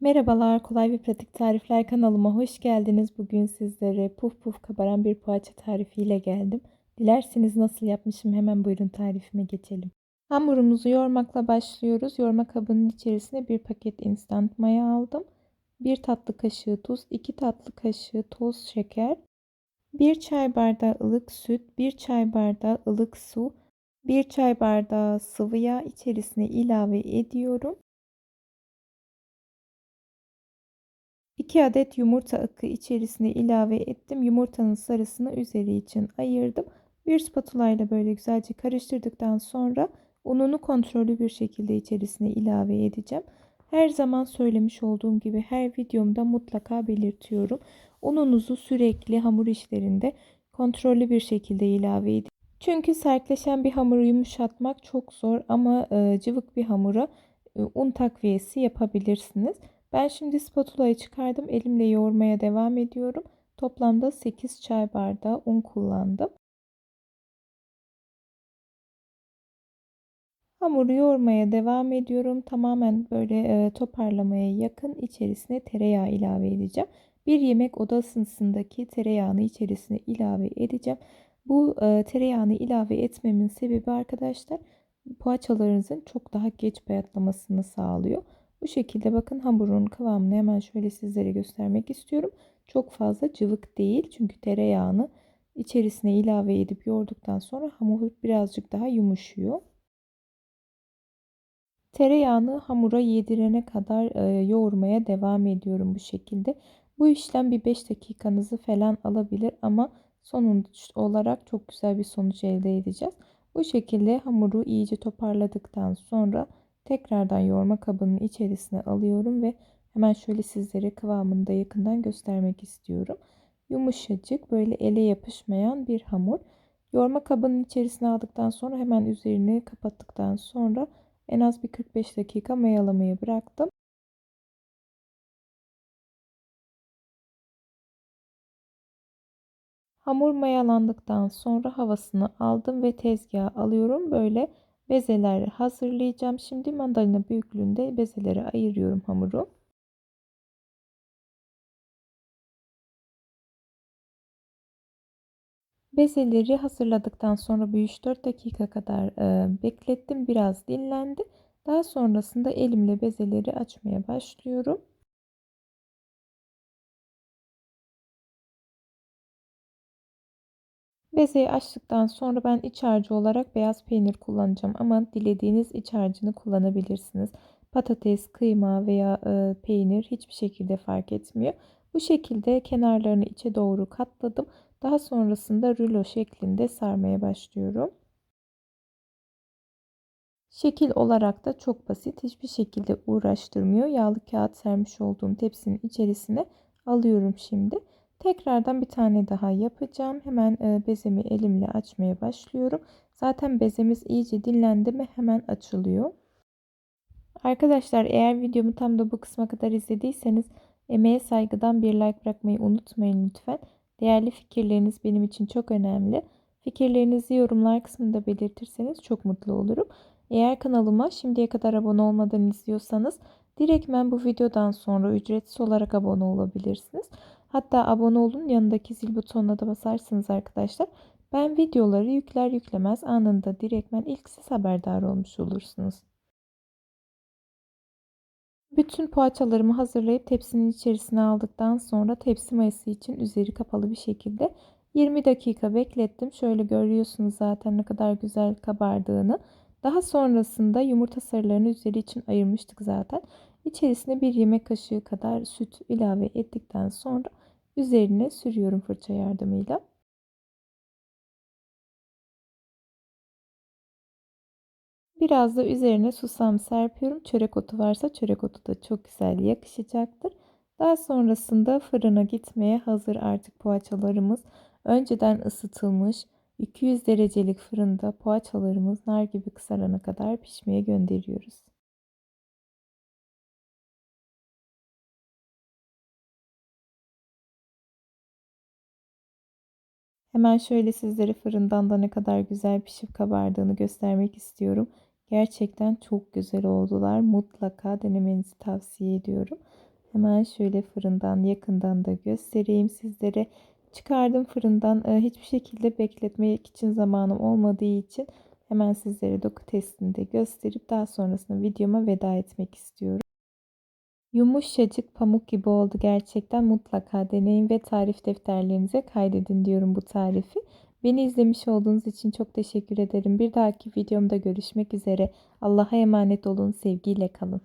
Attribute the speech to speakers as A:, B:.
A: Merhabalar, kolay ve pratik tarifler kanalıma hoş geldiniz. Bugün sizlere puf puf kabaran bir poğaça tarifiyle geldim. Dilerseniz nasıl yapmışım hemen buyurun tarifime geçelim. Hamurumuzu yoğurmakla başlıyoruz. Yoğurma kabının içerisine bir paket instant maya aldım. 1 tatlı kaşığı tuz, 2 tatlı kaşığı toz şeker, 1 çay bardağı ılık süt, 1 çay bardağı ılık su, 1 çay bardağı sıvı yağ içerisine ilave ediyorum. 2 adet yumurta akı içerisine ilave ettim. Yumurtanın sarısını üzeri için ayırdım. Bir spatula ile böyle güzelce karıştırdıktan sonra ununu kontrollü bir şekilde içerisine ilave edeceğim. Her zaman söylemiş olduğum gibi her videomda mutlaka belirtiyorum. Ununuzu sürekli hamur işlerinde kontrollü bir şekilde ilave edin. Çünkü sertleşen bir hamuru yumuşatmak çok zor ama e, cıvık bir hamura e, un takviyesi yapabilirsiniz. Ben şimdi spatulayı çıkardım. Elimle yoğurmaya devam ediyorum. Toplamda 8 çay bardağı un kullandım. Hamuru yoğurmaya devam ediyorum. Tamamen böyle e, toparlamaya yakın içerisine tereyağı ilave edeceğim. Bir yemek oda ısısındaki tereyağını içerisine ilave edeceğim. Bu e, tereyağını ilave etmemin sebebi arkadaşlar poğaçalarınızın çok daha geç bayatlamasını sağlıyor. Bu şekilde bakın hamurun kıvamını hemen şöyle sizlere göstermek istiyorum. Çok fazla cıvık değil çünkü tereyağını içerisine ilave edip yoğurduktan sonra hamur birazcık daha yumuşuyor. Tereyağını hamura yedirene kadar e, yoğurmaya devam ediyorum bu şekilde. Bu işlem bir 5 dakikanızı falan alabilir ama sonuç olarak çok güzel bir sonuç elde edeceğiz. Bu şekilde hamuru iyice toparladıktan sonra tekrardan yoğurma kabının içerisine alıyorum ve hemen şöyle sizlere kıvamını da yakından göstermek istiyorum. Yumuşacık böyle ele yapışmayan bir hamur. Yoğurma kabının içerisine aldıktan sonra hemen üzerini kapattıktan sonra en az bir 45 dakika mayalamaya bıraktım. Hamur mayalandıktan sonra havasını aldım ve tezgaha alıyorum. Böyle bezeler hazırlayacağım. Şimdi mandalina büyüklüğünde bezelere ayırıyorum hamuru. Bezeleri hazırladıktan sonra bir 3-4 dakika kadar e, beklettim. Biraz dinlendi. Daha sonrasında elimle bezeleri açmaya başlıyorum. Bezeyi açtıktan sonra ben iç harcı olarak beyaz peynir kullanacağım ama dilediğiniz iç harcını kullanabilirsiniz. Patates, kıyma veya e, peynir hiçbir şekilde fark etmiyor. Bu şekilde kenarlarını içe doğru katladım. Daha sonrasında rulo şeklinde sarmaya başlıyorum. Şekil olarak da çok basit. Hiçbir şekilde uğraştırmıyor. Yağlı kağıt sermiş olduğum tepsinin içerisine alıyorum şimdi. Tekrardan bir tane daha yapacağım. Hemen e, bezemi elimle açmaya başlıyorum. Zaten bezemiz iyice dinlendi mi hemen açılıyor. Arkadaşlar eğer videomu tam da bu kısma kadar izlediyseniz emeğe saygıdan bir like bırakmayı unutmayın lütfen. Değerli fikirleriniz benim için çok önemli. Fikirlerinizi yorumlar kısmında belirtirseniz çok mutlu olurum. Eğer kanalıma şimdiye kadar abone olmadan izliyorsanız direktmen bu videodan sonra ücretsiz olarak abone olabilirsiniz. Hatta abone olun yanındaki zil butonuna da basarsınız arkadaşlar. Ben videoları yükler yüklemez anında direktmen ilk siz haberdar olmuş olursunuz. Bütün poğaçalarımı hazırlayıp tepsinin içerisine aldıktan sonra tepsi mayası için üzeri kapalı bir şekilde 20 dakika beklettim. Şöyle görüyorsunuz zaten ne kadar güzel kabardığını. Daha sonrasında yumurta sarılarını üzeri için ayırmıştık zaten. İçerisine bir yemek kaşığı kadar süt ilave ettikten sonra üzerine sürüyorum fırça yardımıyla. Biraz da üzerine susam serpiyorum. Çörek otu varsa çörek otu da çok güzel yakışacaktır. Daha sonrasında fırına gitmeye hazır artık poğaçalarımız. Önceden ısıtılmış 200 derecelik fırında poğaçalarımız nar gibi kızarana kadar pişmeye gönderiyoruz. Hemen şöyle sizlere fırından da ne kadar güzel pişip kabardığını göstermek istiyorum. Gerçekten çok güzel oldular. Mutlaka denemenizi tavsiye ediyorum. Hemen şöyle fırından yakından da göstereyim sizlere. Çıkardım fırından. Ee, hiçbir şekilde bekletmek için zamanım olmadığı için hemen sizlere doku testini de gösterip daha sonrasında videoma veda etmek istiyorum. Yumuşacık pamuk gibi oldu gerçekten mutlaka deneyin ve tarif defterlerinize kaydedin diyorum bu tarifi. Beni izlemiş olduğunuz için çok teşekkür ederim. Bir dahaki videomda görüşmek üzere. Allah'a emanet olun. Sevgiyle kalın.